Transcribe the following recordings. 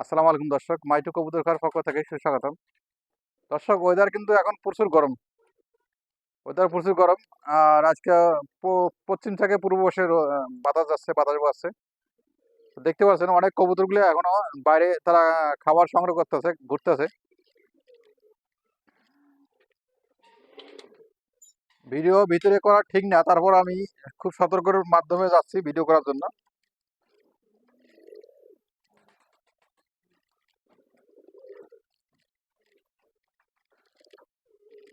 আসসালামু আলাইকুম দর্শক, মাইটু কবুতর খাওয়ার পক্ষ থেকে সুস্বাগতম। দর্শক ওয়েদার কিন্তু এখন প্রচুর গরম। ওয়েদার প্রচুর গরম। আর আজকে পশ্চিম থেকে পূর্ব বসে বাতাস যাচ্ছে, বাতাস বাজছে দেখতে পাচ্ছেন অনেক কবুতরগুলো এখনও বাইরে, তারা খাবার সংগ্রহ করতেছে, ঘুরতেছে। ভিডিও ভিতরে করা ঠিক না, তারপর আমি খুব সতর্কের মাধ্যমে যাচ্ছি ভিডিও করার জন্য।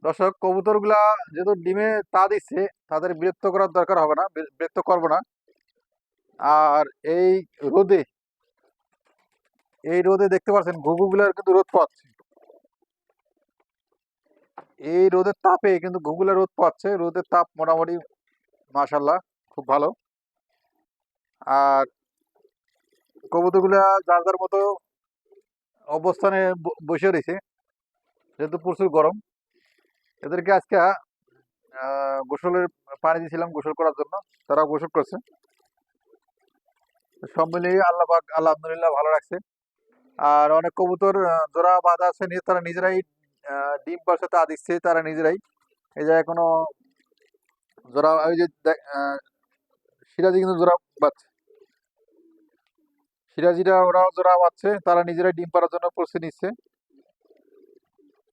দর্শক, কবুতরগুলা যেহেতু ডিমে তা দিচ্ছে, তাদের বিরক্ত করার দরকার হবে না বিরক্ত করব না। আর এই রোদে এই রোদে দেখতে পাচ্ছেন, ঘুঘুগুলার কিন্তু রোদ পাচ্ছে। এই রোদের তাপে কিন্তু ঘুঘুলা রোদ পাচ্ছে, রোদের তাপ মোটামুটি মাশাল্লাহ খুব ভালো। আর কবুতরগুলা যার যার মতো অবস্থানে বসে রয়েছে, যেহেতু প্রচুর গরম। এদেরকে আজকে গোসলের পানি দিয়েছিলাম গোসল করার জন্য। তারা গোসল করছে। সব মিলিয়ে আল্লাহ আলহামদুলিল্লাহ ভালো রাখছে। আর অনেক কবুতর জোড়া বাঁধা আছে তারা নিজেরাই ডিম পাশে তা দিচ্ছে তারা নিজেরাই। এই জায়গায় কোনো জোড়া ওই যে সিরাজি কিন্তু জোড়া বাচ্ছে সিরাজিরা, ওরাও জোড়া বাচ্ছে তারা নিজেরাই ডিম পাড়ার জন্য প্রস্তুতি নিচ্ছে।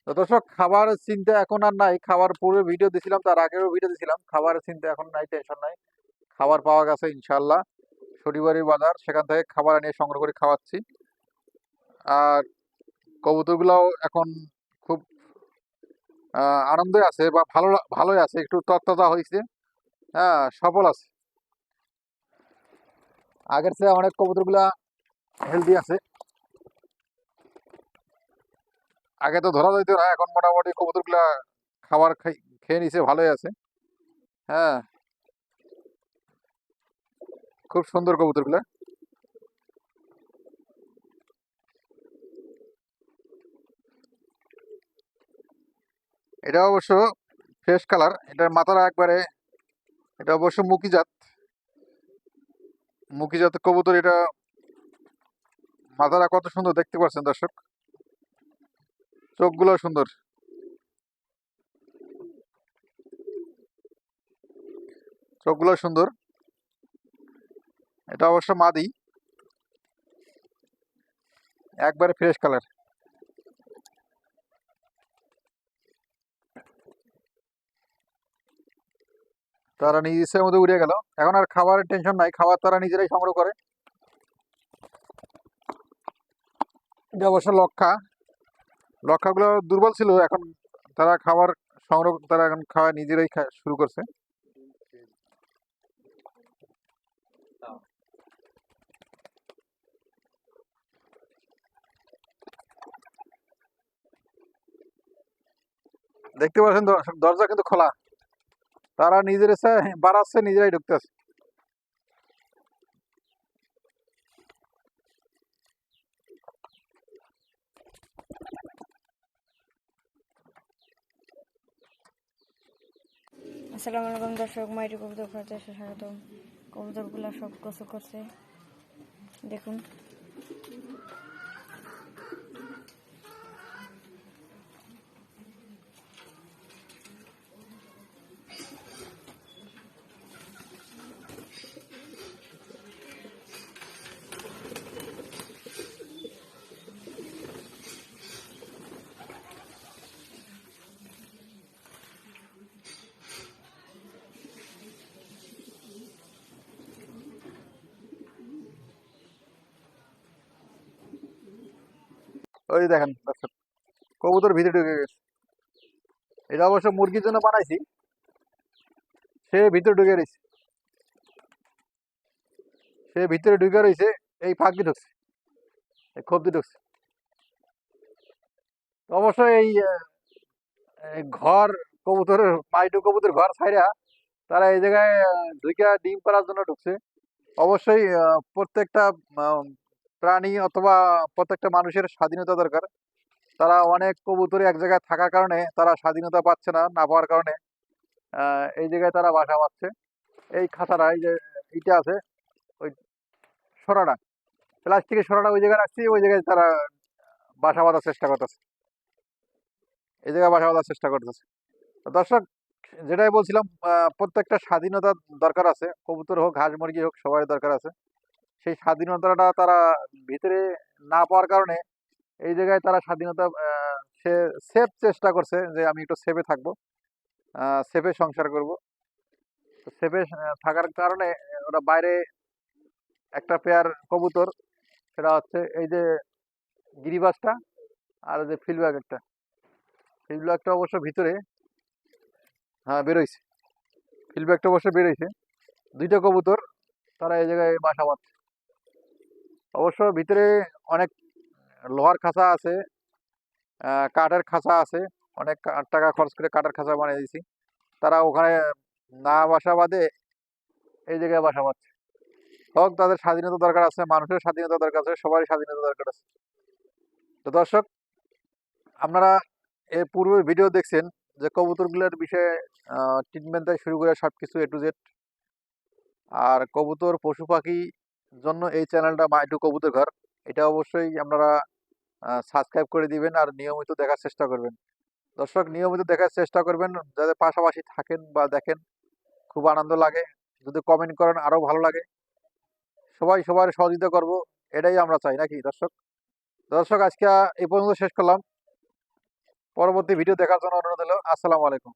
দর্শক খাবার চিন্তা এখন আর নাই। খাবার পূর্বে ভিডিও দিছিলাম, তার আগেও ভিডিও দিছিলাম। খাবারের চিন্তা এখন নাই টেনশন নাই। খাবার পাওয়া গেছে ইনশাল্লাহ শনিবারের বাজার, সেখান থেকে খাবার নিয়ে সংগ্রহ করে খাওয়াচ্ছি। আর কবুতরগুলাও এখন খুব আনন্দে আছে বা ভালো, ভালোই আছে। একটু তত্তাজা হয়েছে। হ্যাঁ সফল আছে। আগের চেয়ে অনেক কবুতরগুলা হেলদি আছে। আগে তো ধরা যাইতো না, এখন মোটামুটি কবুতরগুলা খাবার খেয়ে নিছে, ভালোই আছে। হ্যাঁ। খুব সুন্দর কবুতরগুলা। এটা অবশ্য ফ্রেশ কালার, এটার মাথাটা একবারে, এটা অবশ্য মুকি জাত। মুকি জাতের কবুতর এটা মাথাটা কত সুন্দর দেখতে পাচ্ছেন দর্শক। চোখগুলো সুন্দর। চোখগুলো সুন্দর। এটা অবশ্য মাদি। একবারে ফ্রেশ কালার তারা নিজ ইচ্ছের মধ্যে উড়ে গেল। এখন আর খাবারের টেনশন নাই, খাবার তারা নিজেরাই সংগ্রহ করে। এটা অবশ্য লক্ষা। লক্ষাগুলো দুর্বল ছিল, এখন তারা খাবার সংগ্রহ, তারা এখন খাওয়া নিজেরাই শুরু করছে। দেখতে পাচ্ছেন দরজা কিন্তু খোলা। তারা নিজের বাড়াচ্ছে, নিজেরাই ঢুকতেছে। আসসালামু আলাইকুম দর্শক মাইটি কবুতর খাতে স্বাগতম। কবুতরগুলো সব কচু করছে। দেখুন। ওই দেখেন কবুতর ভিতরে ঢুকে গেছে। এটা অবশ্য মুরগির জন্য বানাইছি। সে ভিতরে ঢুকে রয়েছে। সে ভিতরে ঢুকে রয়েছে, এই ফাঁক ঢুকছে। এই খোপ দিয়ে ঢুকছে। অবশ্য এই ঘর কবুতরের মাইটু কবুতর ঘর ছাইরা তারা এই জায়গায় ঢুকে ডিম পাড়ার জন্য ঢুকছে। অবশ্যই প্রত্যেকটা প্রাণী অথবা প্রত্যেকটা মানুষের স্বাধীনতা দরকার। তারা অনেক কবুতরে এক জায়গায় থাকার কারণে তারা স্বাধীনতা পাচ্ছে না না পাওয়ার কারণে এই জায়গায় তারা বাসা বাঁধছে। এই খাঁচাটা এই যে এইটা আছে, ওই সরাটা প্লাস্টিকের সরাটা ওই জায়গায় রাখছি, ওই জায়গায় তারা বাসা বাঁধার চেষ্টা করতেছে। এই জায়গায় বাসা বাঁধার চেষ্টা করতেছে। দর্শক, যেটাই বলছিলাম প্রত্যেকটা স্বাধীনতা দরকার আছে। কবুতর হোক হাঁস মুরগি হোক সবার দরকার আছে। সেই স্বাধীনতাটা তারা ভিতরে না পাওয়ার কারণে এই জায়গায় তারা স্বাধীনতা সে সেফ চেষ্টা করছে যে আমি একটু সেফে থাকব সেফে সংসার করব। সেফে থাকার কারণে ওরা বাইরে একটা পেয়ার কবুতর, সেটা হচ্ছে এই যে গিরিবাসটা আর যে ফিল্ডব্যাগ একটা। ফিল্ডব্যাগটা অবশ্য ভিতরে হ্যাঁ বেরোইছে। ফিল্ডব্যাগটা অবশ্য বেরোইছে। দুইটা কবুতর তারা এই জায়গায় বাসা বাঁধছে। অবশ্য ভিতরে অনেক লোহার খাঁচা আছে কাঠের খাঁচা আছে, অনেক টাকা খরচ করে কাঠের খাঁচা বানিয়ে দিয়েছি। তারা ওখানে না বাসা বাঁধে এই জায়গায় বাসা বাঁধছে। হোক, তাদের স্বাধীনতা দরকার আছে, মানুষের স্বাধীনতা দরকার আছে, সবারই স্বাধীনতা দরকার আছে। তো দর্শক, আপনারা এর পূর্বে ভিডিও দেখছেন যে কবুতরগুলোর বিষয়ে ট্রিটমেন্ট থেকে শুরু করে সব কিছু এ টু জেড আর কবুতর, পশু পাখি জন্য এই চ্যানেলটা মাইটু কবুতর ঘর। এটা অবশ্যই আপনারা সাবস্ক্রাইব করে দিবেন আর নিয়মিত দেখার চেষ্টা করবেন। দর্শক, নিয়মিত দেখার চেষ্টা করবেন, যাতে পাশাপাশি থাকেন বা দেখেন। খুব আনন্দ লাগে। যদি কমেন্ট করেন আরও ভালো লাগে। সবাই সবার সহযোগিতা করব, এটাই আমরা চাই, নাকি দর্শক? দর্শক, আজকে এই পর্যন্ত শেষ করলাম। পরবর্তী ভিডিও দেখার জন্য অনুরোধ হলো আসসালামু আলাইকুম।